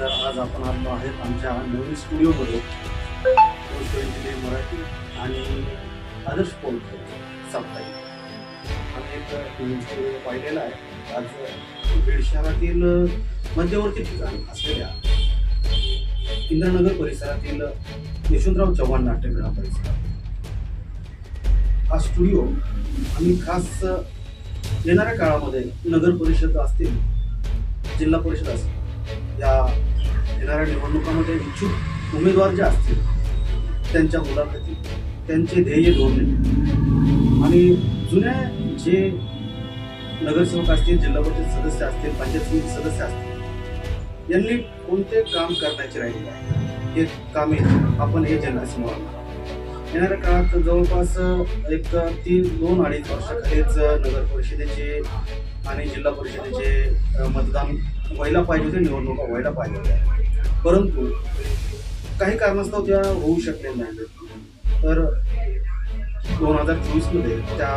तर आज आपण आलो आहेत आमच्या नवीन स्टुडिओमध्ये. मराठी आणि आदर्श पोल साप्ताहिक. आम्ही एक नवीन स्टुडिओ पाहिलेला आहे. आज बीड शहरातील मध्यवर्ती ठिकाण असलेल्या इंद्रनगर परिसरातील यशवंतराव चव्हाण नाट्यगृह परिसर. हा स्टुडिओ आम्ही खास येणाऱ्या काळामध्ये नगर परिषद असतील जिल्हा परिषद असतील या येणाऱ्या निवडणुकामध्ये इच्छुक उमेदवार जे असतील त्यांच्या मुलाखती त्यांचे ध्येय धोरणे. आणि जुन्या जे नगरसेवक असतील जिल्हा परिषद सदस्य असतील पंचायत समिती सदस्य असतील यांनी कोणते काम करण्याचे राहिले? आहे हे कामे आपण हे जनसमोर आणणार येणाऱ्या काळात जवळपास एक तीन दोन अडीच वर्षाखालीच नगर परिषदेचे आणि जिल्हा परिषदेचे मतदान व्हायला पाहिजे होते निवडणुका व्हायला पाहिजे होत्या. परंतु काही कारणास्तव त्या होऊ शकले नाही. तर दोन हजार चोवीसमध्ये त्या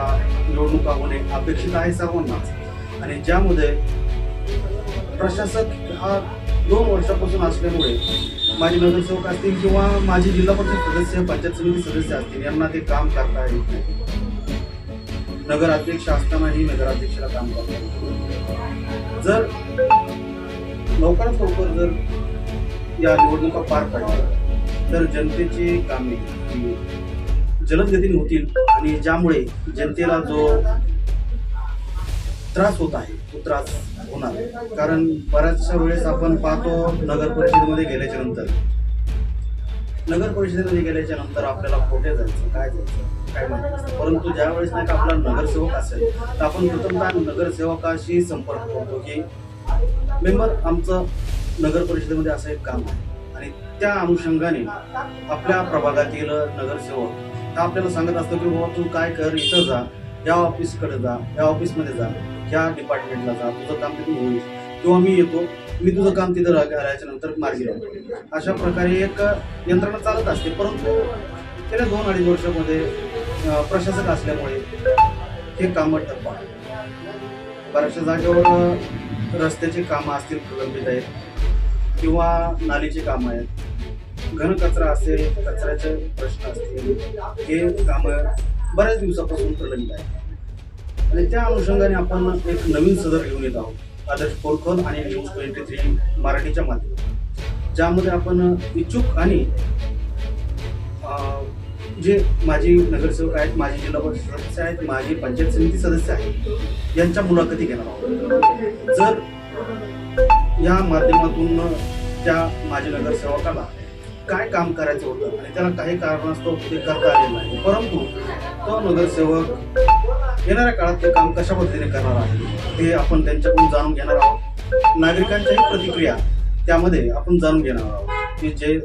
निवडणुका होणे अपेक्षित आहे सर्वांनाच. आणि ज्यामध्ये प्रशासक हा दोन वर्षापासून असल्यामुळे माझे नगरसेवक असतील किंवा माझे जिल्हा परिषद सदस्य पंचायत समिती सदस्य असतील यांना ते काम करता येत नाही. नगराध्यक्ष असतानाही नगराध्यक्षाला काम करता येत जर लवकरात लवकर जर या निवडणुका पार पाडल्या तर जनतेची कामे जलद गतीने होतील आणि ज्यामुळे जनतेला जो त्रास होत आहे तो त्रास होणार. कारण बऱ्याचशा वेळेस आपण पाहतो नगर परिषदेमध्ये गेल्याच्यानंतर. नगर परिषदेमध्ये गेल्याच्यानंतर आपल्याला कुठे जायचं काय जायचं काय माहिती परंतु ज्या वेळेस नाही का आपला नगरसेवक असेल तर आपण प्रथमतः नगरसेवकाशी संपर्क करतो की मेंबर आमचं नगर परिषदेमध्ये असं एक काम आहे. आणि त्या अनुषंगाने आपल्या प्रभागातील नगरसेवक तर आपल्याला सांगत असतो की बाबा तू काय कर इथं जा या ऑफिसकडे जा या ऑफिसमध्ये जा या डिपार्टमेंटला जा तुझं काम तिथून होईल. किंवा मी येतो मी तुझं काम तिथं राहायच्या नंतर मार्गी राहतो. अशा प्रकारे एक यंत्रणा चालत असते. परंतु गेल्या दोन अडीच वर्षामध्ये प्रशासक असल्यामुळे हे कामं ठप्प बऱ्याचशा जागेवर रस्त्याची कामं असतील प्रलंबित आहेत. किंवा नालीची कामं आहेत. घनकचरा असेल कचऱ्याचे प्रश्न असतील हे कामं बऱ्याच दिवसापासून प्रलंबित आहेत. आणि त्या अनुषंगाने आपण एक नवीन सदर घेऊन येत आहोत आदर्श पोरखोल आणि न्यूज ट्वेंटी थ्री मराठीच्या माध्यमात ज्यामध्ये आपण इच्छुक आणि जे माजी नगरसेवक आहेत माजी जिल्हा परिषद सदस्य आहेत माजी पंचायत समिती सदस्य आहेत यांच्या मुलाखती घेणार आहोत. जर या माध्यमातून त्या माजी नगरसेवकाला काय काम करायचं होतं आणि त्याला काही कारणास्तव ते करता आले नाही. परंतु तो नगरसेवक येणाऱ्या काळात ते काम कशा पद्धतीने करणार आहे ते आपण त्यांच्याकडून जाणून घेणार आहोत. नागरिकांच्याही प्रतिक्रिया त्यामध्ये आपण जाणून घेणार आहोत. की जे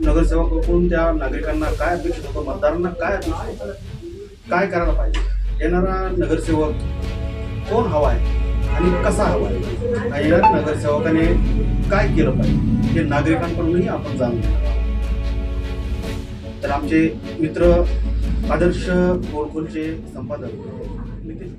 नगरसेवकाकडून त्या नागरिकांना काय अपेक्षित होतं मतदारांना काय अपेक्षित होतं काय करायला पाहिजे येणारा नगरसेवक कोण हवा आहे आणि कसा हवा आहे? आणि नगरसेवकाने काय केलं पाहिजे? हे नागरिकांकडूनही आपण जाणून तर आमचे मित्र आदर्श गोरखोलचे संपादक नितीश